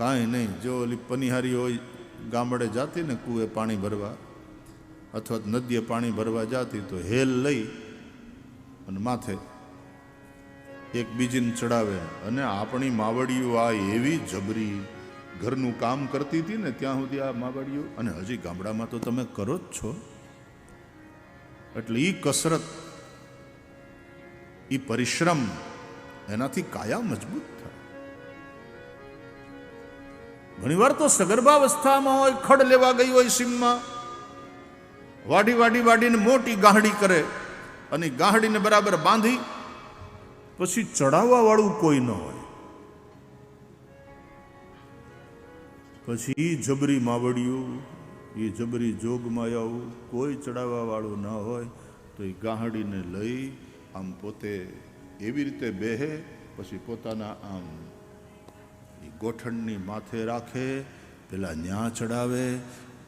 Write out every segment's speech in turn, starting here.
કાંઈ નહીં. જો ઓલી પનિહારી હોય, ગામડે જાતી ને કૂએ પાણી ભરવા, અથવા નદીએ પાણી ભરવા જાતી, તો હેલ લઈ અને માથે એક બીજીને ચડાવે. અને આપણી માવડીઓ આ એવી જબરી ઘરનું કામ કરતી હતી ને ત્યાં સુધી આ માવડીઓ, અને હજી ગામડામાં તો તમે કરો જ છો. એટલે એ કસરત એ પરિશ્રમ એનાથી કાયા મજબૂત થાય. ઘણીવાર તો સગર્ભાવસ્થામાં હોય, ખડ લેવા ગઈ હોય સીમમાં. વાડી વાડી વાડીને મોટી ગાહડી કરે અને ગાહડીને બરાબર બાંધી, પછી ચડાવવા વાળું કોઈ ન હોય. પછી જબરી માવડિયું એ જબરી જોગમાયાઓ કોઈ ચડાવવા વાળું ન હોય, તો એ ગાહડીને લઈ આમ પોતે એવી રીતે બેહે, પછી પોતાના આમ એ ગોઠણની માથે રાખે, પેલા ન્યા ચડાવે,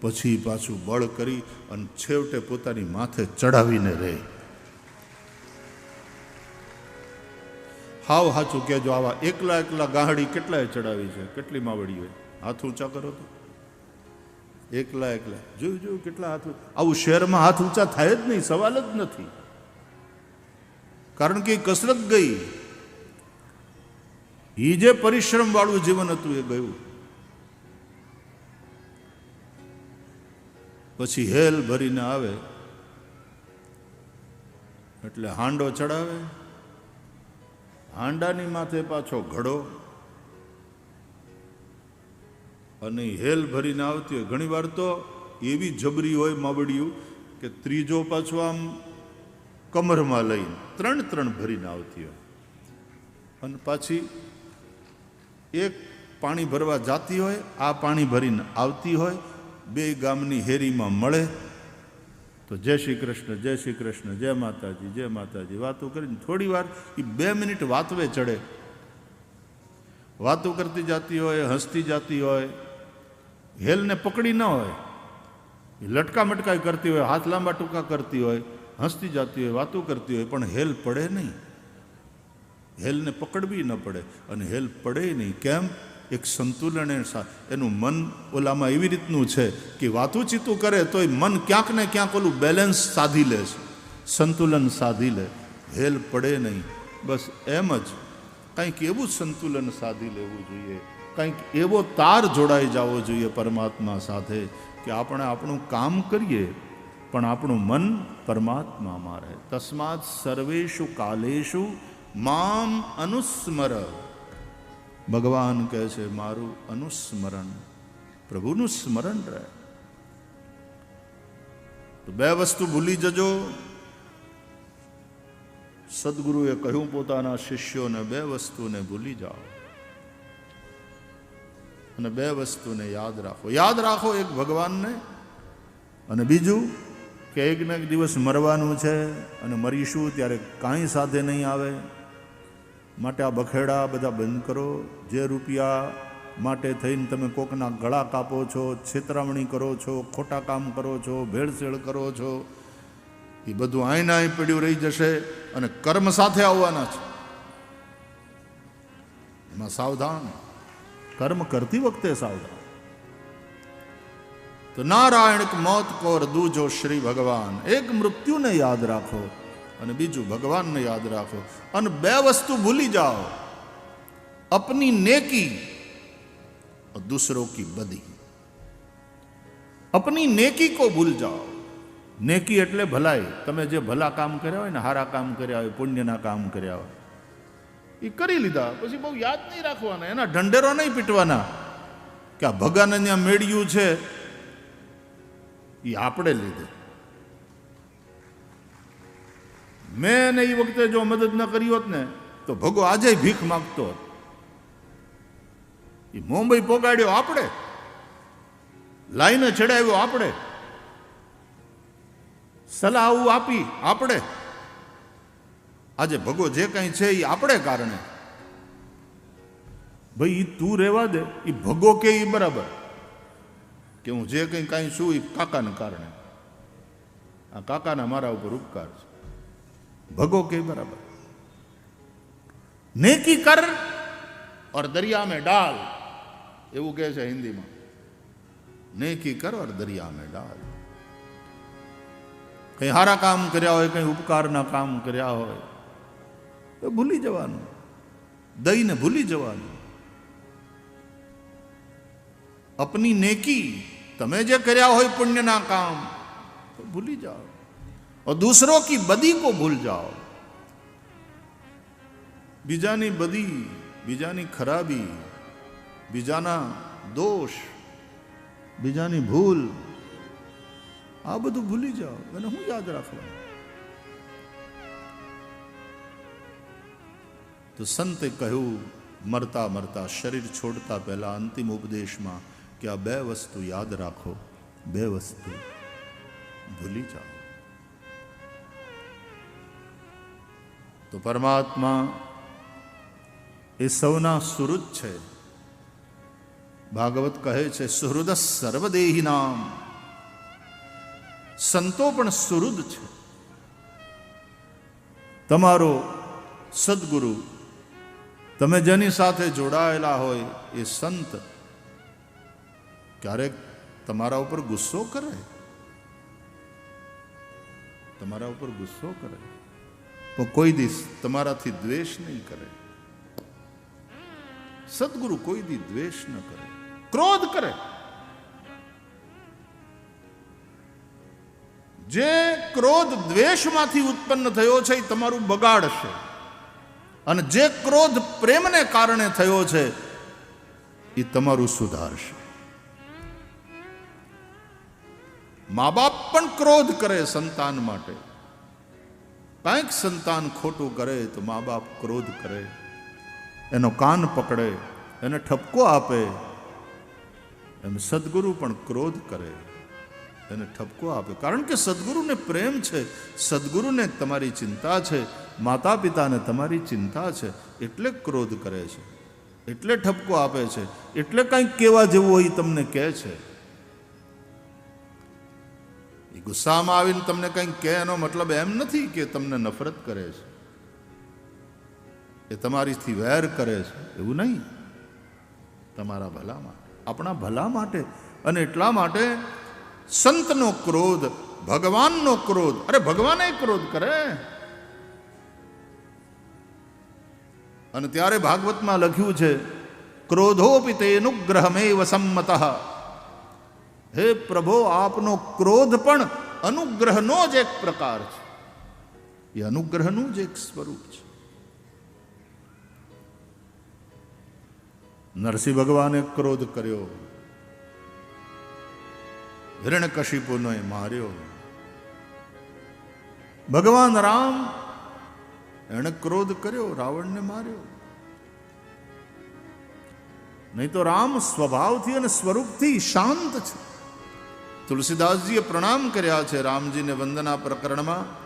પછી પાછું બળ કરી અને છેવટે પોતાની માથે ચડાવીને રહે. હાવ હાચું કહેજો, આવા એકલા એકલા ગાહડી કેટલાય ચડાવી છે? કેટલી માવડી હોય હાથ ઊંચા કરો તો. એકલા એકલા. જોયું જોયું કેટલા હાથ આવું શહેરમાં હાથ ઊંચા થાય જ નહીં, સવાલ જ નથી. કારણ કે કસરત ગઈ. એ જે પરિશ્રમ વાળું જીવન હતું એ ગયું. પછી હેલ ભરીને આવે, એટલે હાંડો ચડાવે, હાંડાની માથે પાછો ઘડો, અને હેલ ભરીને આવતી હોય. ઘણીવાર તો એવી જબરી હોય માવડિયું કે ત્રીજો પાછો આમ કમરમાં લઈને ત્રણ ત્રણ ભરીને આવતી હોય. અને પાછી એક પાણી ભરવા જાતી હોય, આ પાણી ભરીને આવતી હોય, બે ગામની હેરીમાં મળે. તો જય શ્રી કૃષ્ણ, જય શ્રી કૃષ્ણ, જય માતાજી જય માતાજી. વાતો કરીને થોડી વાર એ બે મિનિટ વાતવે ચડે. વાતો કરતી જાતી હોય, હસતી જાતી હોય, હેલને પકડી ન હોય એ લટકા મટકાઈ કરતી હોય, હાથ લાંબા ટૂંકા કરતી હોય, હસતી જાતી હોય, વાતો કરતી હોય, પણ હેલ પડે નહીં. હેલને પકડવી ન પડે અને હેલ પડે નહીં. કેમ? એક સંતુલન એનું મન ઓલામાં એવી રીતનું છે કે વાતું ચીતું કરે તોય મન ક્યાંક ને ક્યાંક ઓલું બેલેન્સ સાધી લે છે. સંતુલન સાધી લે. હેલ પડે નહીં. બસ એમ જ. કંઈક એવું સંતુલન સાધી લેવું જોઈએ. કંઈક એવો તાર જોડાઈ જવો જોઈએ પરમાત્મા સાથે કે આપણે આપણું કામ કરીએ, પણ આપણું મન પરમાત્મામાં રહે. તસ્માત સર્વેષુ કાલેષુ મામ અનુસ્મર. ભગવાન કહે છે, મારું અનુસ્મરણ. પ્રભુનું સ્મરણ રહે. તો બે વસ્તુ ભૂલી જજો. સદગુરુએ કહ્યું, પોતાના શિષ્યોને બે વસ્તુને ભૂલી જાઓ. અને બે વસ્તુને યાદ રાખો. યાદ રાખો એક ભગવાનને અને બીજું કે એક ને એક દિવસ મરવાનું છે અને મરીશું ત્યારે કાંઈ સાથે નહીં આવે. માટે આ બખેડા બધા બંધ કરો. જે રૂપિયા માટે થઈને તમે કોકના ગળા કાપો છો, છેતરામણી કરો છો, ખોટા કામ કરો છો, ભેળસેળ કરો છો, એ બધું આઈના અહીં પડ્યું રહી જશે અને કર્મ સાથે આવવાના છે. એમાં સાવધાન. કર્મ કરતી વખતે સાવધાન. તો નારાયણ મોત કોર દૂજો શ્રી ભગવાન. એક મૃત્યુને યાદ રાખો. અને બીજું ભગવાનને યાદ રાખો અને બે વસ્તુ ભૂલી જાઓ અપની નેકી और दूसरों की बदी अपनी नेकी को भूल जाओ નેકી એટલે ભલાઈ તમે જે ભલા કામ કર્યા હોય ને સારા કામ કર્યા હોય પુણ્યના કામ કર્યા હોય એ કરી લીધા પછી બહુ યાદ નહીં રાખવાના એના ઢંઢેરો નહીં પીટવાના કે આ ભગાને ત્યાં મેળ્યું છે એ આપણે લીધે મેં એને એ વખતે જો મદદ ન કરી હોત ને, તો ભગો આજે ભીખ માગતો હોત. એ મુંબઈ પોગાડ્યો આપણે. લાઈને ચડાવ્યો આપણે. સલાહ આવું આપી આપણે. આજે ભગો જે કંઈ છે એ આપણે કારણે. ભાઈ એ તું રહેવા દે એ ભગો કે એ બરાબર? કે હું જે કંઈ કાંઈ છું એ કાકાને કારણે. આ કાકાના મારા ઉપર ઉપકાર છે. ભગો કે બરાબર નેકી કર और दरिया में डाल એવું કહે છે હિન્દીમાં નેકી કર ઓર દરિયા મેં ડાલ કંઈ સારા કામ કર્યા હોય કંઈ ઉપકારના કામ કર્યા હોય તો ભૂલી જવાનું દઈને ભૂલી જવાનું અપની નેકી તમે જે કર્યા હોય પુણ્યના કામ તો ભૂલી જાઓ और दूसरों की बदी को भूल जाओ બીજાની બદી બીજાની ખરાબી બીજાના દોષ બીજાની ભૂલ આ બધું ભૂલી જાઓ એને હું યાદ રાખવાનું તો સંતે કહ્યું મરતા મરતા શરીર છોડતા પહેલા અંતિમ ઉપદેશમાં કે આ બે વસ્તુ યાદ રાખો બે વસ્તુ ભૂલી જાઓ તો પરમાત્મા એ સૌના સુહૃદ છે. ભાગવત કહે છે, સુહૃદ સર્વદેહી નામ. સંતો પણ સુહૃદ છે. તમારો સદગુરુ, તમે જેની સાથે જોડાયેલા હોય એ સંત, ક્યારેક તમારા ઉપર ગુસ્સો કરે? તમારા ઉપર ગુસ્સો કરે? તો કોઈ દિવસ તમારાથી દ્વેષ નહીં કરે. સદગુરુ કોઈ દી દ્વેષ ન કરે. ક્રોધ કરે. જે ક્રોધ દ્વેષમાંથી ઉત્પન્ન થયો છે એ તમારું બગાડશે. અને જે ક્રોધ પ્રેમને કારણે થયો છે એ તમારું સુધારશે. મા બાપ પણ ક્રોધ કરે સંતાન માટે. કાંઈક સંતાન ખોટું કરે તો મા બાપ ક્રોધ કરે. એનો કાન પકડે, એને ઠપકો આપે. એમ સદગુરુ પણ ક્રોધ કરે, એને ઠપકો આપે. કારણ કે સદગુરુને પ્રેમ છે, સદગુરુને તમારી ચિંતા છે માતા પિતાને તમારી ચિંતા છે, એટલે ક્રોધ કરે છે, એટલે ઠપકો આપે છે, એટલે કંઈક કેવા જેવું હોય તમને કહે છે. એ ગુસ્સામાં આવીને તમને કંઈક કહે એનો મતલબ એમ નથી કે તમને નફરત કરે છે. એ તમારીથી વેર કરે છે. એવું નહીં. તમારા ભલા માટે, આપણા ભલા માટે અને એટલા માટે સંતનો ક્રોધ, ભગવાનનો ક્રોધ. અરે, ભગવાને ક્રોધ કરે. અને ત્યારે ભાગવતમાં લખ્યું છે ક્રોધોપી તે અનુગ્રહમેવ સંમત. હે પ્રભો, આપનો ક્રોધ પણ અનુગ્રહનો જ એક પ્રકાર છે. એ અનુગ્રહનું જ એક સ્વરૂપ છે. નરસિંહ ભગવાને ક્રોધ કર્યો. હિરણ્યકશિપુને માર્યો. ભગવાન રામ એણે ક્રોધ કર્યો, રાવણને માર્યો. નહીં તો રામ સ્વભાવથી અને સ્વરૂપથી શાંત છે. તુલસીદાસજીએ પ્રણામ કર્યા છે રામજીને વંદના પ્રકરણમાં,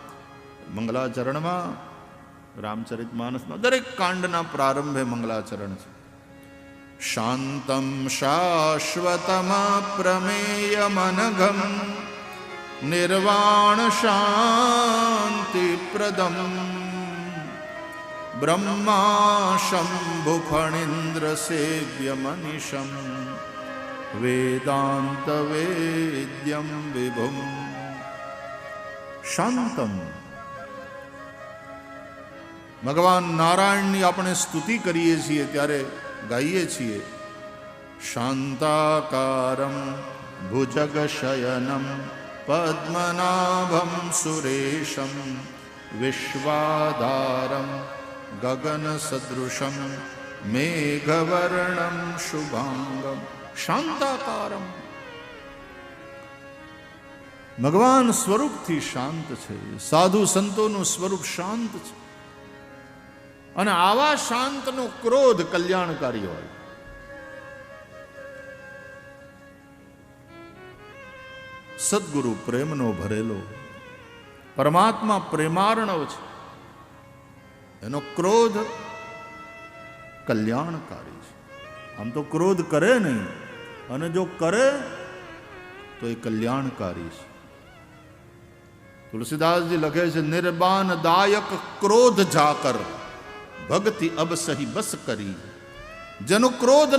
મંગલાચરણમાં. રામચરિત માનસમાં દરેક કાંડના પ્રારંભે મંગલાચરણ છે. શાંતમ શાશ્વતમપ્રમેયમનઘમ, નિર્વાણ શાંતિપ્રદમ. બ્રહ્મા શંભુ ફણીન્દ્ર સેવ્ય મનિષમ વેદાંત વિભુમ શાંતમ ભગવાન નારાયણની આપણે સ્તુતિ કરીએ છીએ, ત્યારે ગાઈએ છીએ, શાંતાકારમ ભુજગશયનમ પદ્મનાભમ સુરેશમ વિશ્વાધારમ ગગન સદૃશમ મેઘવર્ણમ શુભાંગમ. શાંતાકારમ. ભગવાન સ્વરૂપથી શાંત છે. સાધુ સંતોનું સ્વરૂપ શાંત છે. અને આવા શાંતનો ક્રોધ કલ્યાણકારી હોય. સદગુરુ પ્રેમનો ભરેલો, પરમાત્મા પ્રેમાર્ણવ છે. એનો ક્રોધ કલ્યાણકારી છે. આમ તો ક્રોધ કરે નહીં. અને જો કરે, તો એ કલ્યાણકારી છે. તુલસીદાસજી લખે છે નિર્બાન દાયક ક્રોધ જાકર ભક્તિ અબ સહી બસ કરી. જેનો ક્રોધ